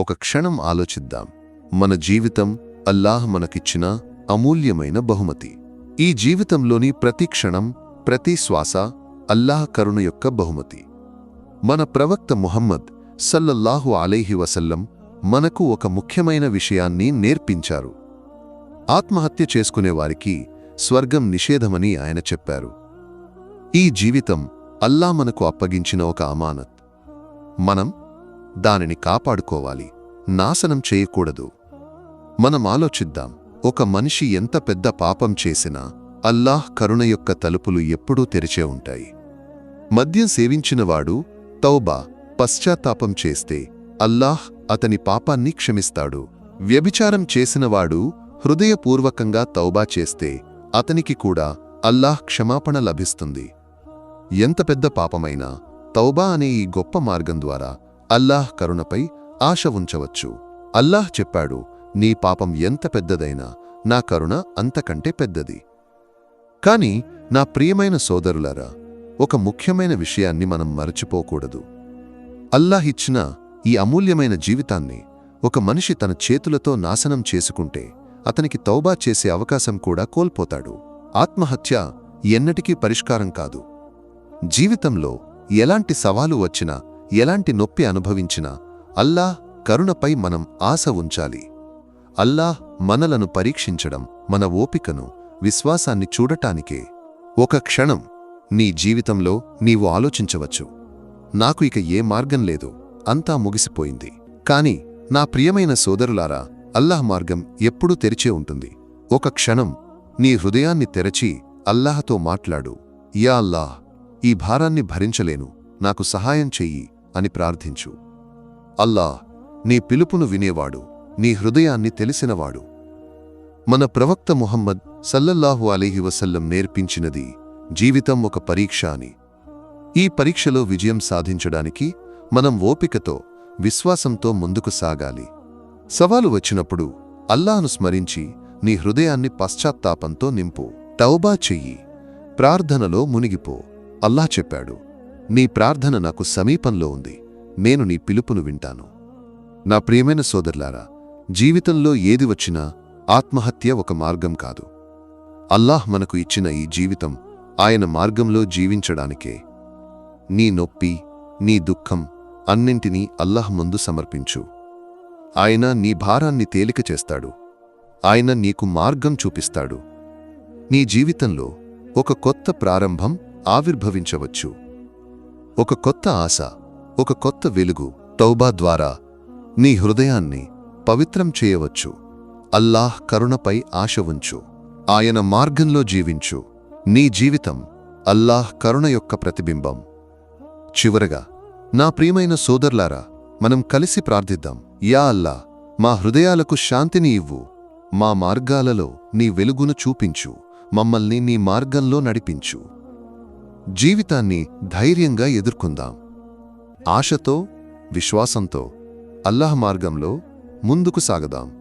ఒక క్షణం ఆలోచిద్దాం. మన జీవితం అల్లాహ్ మనకిచ్చిన అమూల్యమైన బహుమతి. ఈ జీవితంలోని ప్రతి క్షణం ప్రతి శ్వాస అల్లాహ్ కరుణ యొక్క బహుమతి. మన ప్రవక్త ముహమ్మద్ సల్లల్లాహు అలైహి వసల్లం మనకు ఒక ముఖ్యమైన విషయాన్ని నేర్పించారు. ఆత్మహత్య చేసుకునేవారికి స్వర్గం నిషేధమని ఆయన చెప్పారు. ఈ జీవితం అల్లా మనకు అప్పగించిన ఒక అమానత్. మనం దానిని కాపాడుకోవాలి. నాశనం చేయకూడదు. మనం ఆలోచిద్దాం ఒక మనిషి ఎంత పెద్ద పాపం చేసినా అల్లాహ్ కరుణ యొక్క తలుపులు ఎప్పుడూ తెరిచే ఉంటాయి. మద్యం సేవించినవాడు తౌబా పశ్చాత్తాపం చేస్తే అల్లాహ్ అతని పాపాన్ని క్షమిస్తాడు. వ్యభిచారం చేసినవాడు హృదయపూర్వకంగా తౌబా చేస్తే అతనికి కూడా అల్లాహ్ క్షమాపణ లభిస్తుంది. ఎంత పెద్ద పాపమైనా తౌబా అనే ఈ గొప్ప మార్గం ద్వారా అల్లాహ్ కరుణపై ఆశ ఉంచవచ్చు. అల్లాహ్ చెప్పాడు నీ పాపం ఎంత పెద్దదైనా నా కరుణ అంతకంటే పెద్దది. కాని నా ప్రియమైన సోదరులారా ఒక ముఖ్యమైన విషయాన్ని మనం మరచిపోకూడదు. అల్లాహ్ ఇచ్చిన ఈ అమూల్యమైన జీవితాన్ని ఒక మనిషి తన చేతులతో నాశనం చేసుకుంటే అతనికి తౌబా చేసే అవకాశం కూడా కోల్పోతాడు. ఆత్మహత్య ఎన్నటికీ పరిష్కారం కాదు. జీవితంలో ఎలాంటి సవాలు వచ్చినా ఎలాంటి నొప్పి అనుభవించినా అల్లాహ్ కరుణపై మనం ఆశ ఉంచాలి. అల్లాహ్ మనలను పరీక్షించడం మన ఓపికను విశ్వాసాన్ని చూడటానికే. ఒక క్షణం నీ జీవితంలో నీవు ఆలోచించవచ్చు. నాకు ఇక ఏ మార్గం లేదు అంతా ముగిసిపోయింది. కాని నా ప్రియమైన సోదరులారా అల్లాహ్ మార్గం ఎప్పుడూ తెరిచే ఉంటుంది. ఒక క్షణం నీ హృదయాన్ని తెరచి అల్లాహతో మాట్లాడు. యా అల్లాహ్ ఈ భారాన్ని భరించలేను. నాకు సహాయం చెయ్యి. అని ప్రార్థించు. అల్లాహ్ నీ పిలుపును వినేవాడు నీ హృదయాన్ని తెలిసినవాడు. మన ప్రవక్త ముహమ్మద్ సల్లల్లాహు అలీహి వసల్లం నేర్పించినది జీవితం ఒక పరీక్ష అని. ఈ పరీక్షలో విజయం సాధించడానికి మనం ఓపికతో విశ్వాసంతో ముందుకు సాగాలి. సవాలు వచ్చినప్పుడు అల్లాను స్మరించి నీ హృదయాన్ని పశ్చాత్తాపంతో నింపు. తౌబా చెయ్యి. ప్రార్థనలో మునిగిపో. అల్లా చెప్పాడు నీ ప్రార్థన నాకు సమీపంలో ఉంది. నేను నీ పిలుపును వింటాను. నా ప్రియమైన సోదరులారా జీవితంలో ఏది వచ్చినా ఆత్మహత్య ఒక మార్గం కాదు. అల్లాహ్ మనకు ఇచ్చిన ఈ జీవితం ఆయన మార్గంలో జీవించడానికే. నీ నొప్పి నీ దుఃఖం అన్నింటినీ అల్లాహ్ ముందు సమర్పించు. ఆయన నీ భారాన్ని తేలిక చేస్తాడు. ఆయన నీకు మార్గం చూపిస్తాడు. నీ జీవితంలో ఒక కొత్త ప్రారంభం ఆవిర్భవించవచ్చు. ఒక కొత్త ఆశ ఒక కొత్త వెలుగు తౌబా ద్వారా నీ హృదయాన్ని పవిత్రం చేయవచ్చు. అల్లాహ్ కరుణపై ఆశ ఉంచు. ఆయన మార్గంలో జీవించు. నీ జీవితం అల్లాహ్ కరుణ యొక్క ప్రతిబింబం. చివరగా నా ప్రియమైన సోదర్లారా మనం కలిసి ప్రార్థిద్దాం. యా అల్లా మా హృదయాలకు శాంతిని ఇవ్వు. మా మార్గాలలో నీ వెలుగును చూపించు. మమ్మల్ని నీ మార్గంలో నడిపించు. జీవితాన్ని ధైర్యంగా ఎదుర్కొందాం. ఆశతో విశ్వాసంతో అల్లాహ్ మార్గంలో ముందుకు సాగదాం.